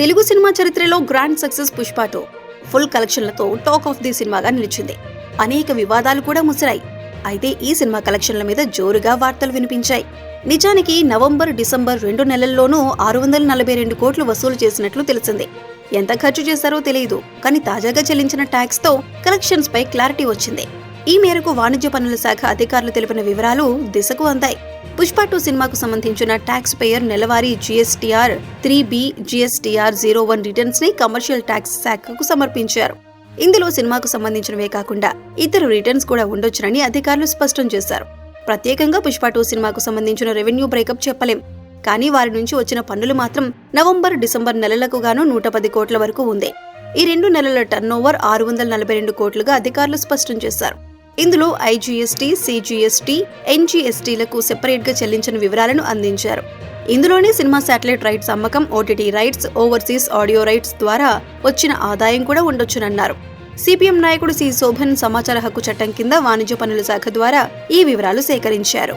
Telugu cinema చరిత్రలో grand success Pushpa two full కలెక్షన్లతో talk of the సినిమాగా నిలిచింది. అనేక వివాదాలు కూడా ముసిరాయి. అయితే ఈ సినిమా కలెక్షన్ల మీద జోరుగా వార్తలు వినిపించాయి. నిజానికి నవంబర్ డిసెంబర్ రెండు నెలల్లోనూ ఆరు వందల నలభై రెండు కోట్లు వసూలు చేసినట్లు తెలిసింది. ఎంత ఖర్చు చేశారో తెలియదు కానీ తాజాగా చెల్లించిన ట్యాక్స్తో కలెక్షన్స్పై క్లారిటీ వచ్చింది. ఈ మేరకు వాణిజ్య పన్నుల శాఖ అధికారులు తెలిపిన వివరాలు దిశకు అందాయి. పుష్ప టూ సినిమాకు సంబంధించిన ట్యాక్స్ పేయర్ నెలవారీ GSTR three B GSTR zero one రిటర్న్స్ని commercial tax శాఖకు సమర్పించారు. ఇందులో సినిమాకు సంబంధించినవే కాకుండా ఇతర రిటర్న్స్ కూడా ఉండొచ్చునని అధికారులు స్పష్టం చేశారు. ప్రత్యేకంగా పుష్ప టూ సినిమాకు సంబంధించిన రెవెన్యూ బ్రేకప్ చెప్పలేం. కానీ వారి నుంచి వచ్చిన పన్నులు మాత్రం నవంబర్ డిసెంబర్ నెలలకు గాను నూట పది కోట్ల వరకు ఉంది. ఈ రెండు నెలల టర్నోవర్ ఆరు వందల నలభై రెండు కోట్లుగా అధికారులు స్పష్టం చేశారు. ఇందులో ఐజీఎస్టీ సిజీఎస్టీ ఎన్జీఎస్టీలకు సెపరేట్గా చెల్లించిన వివరాలను అందించారు. ఇందులోనే సినిమా శాటిలైట్ రైట్స్ అమ్మకం OTT rights overseas audio rights ద్వారా వచ్చిన ఆదాయం కూడా ఉండొచ్చునన్నారు. సిపిఎం నాయకుడు సి శోభన్ సమాచార హక్కు చట్టం కింద వాణిజ్య పన్నుల శాఖ ద్వారా ఈ వివరాలు సేకరించారు.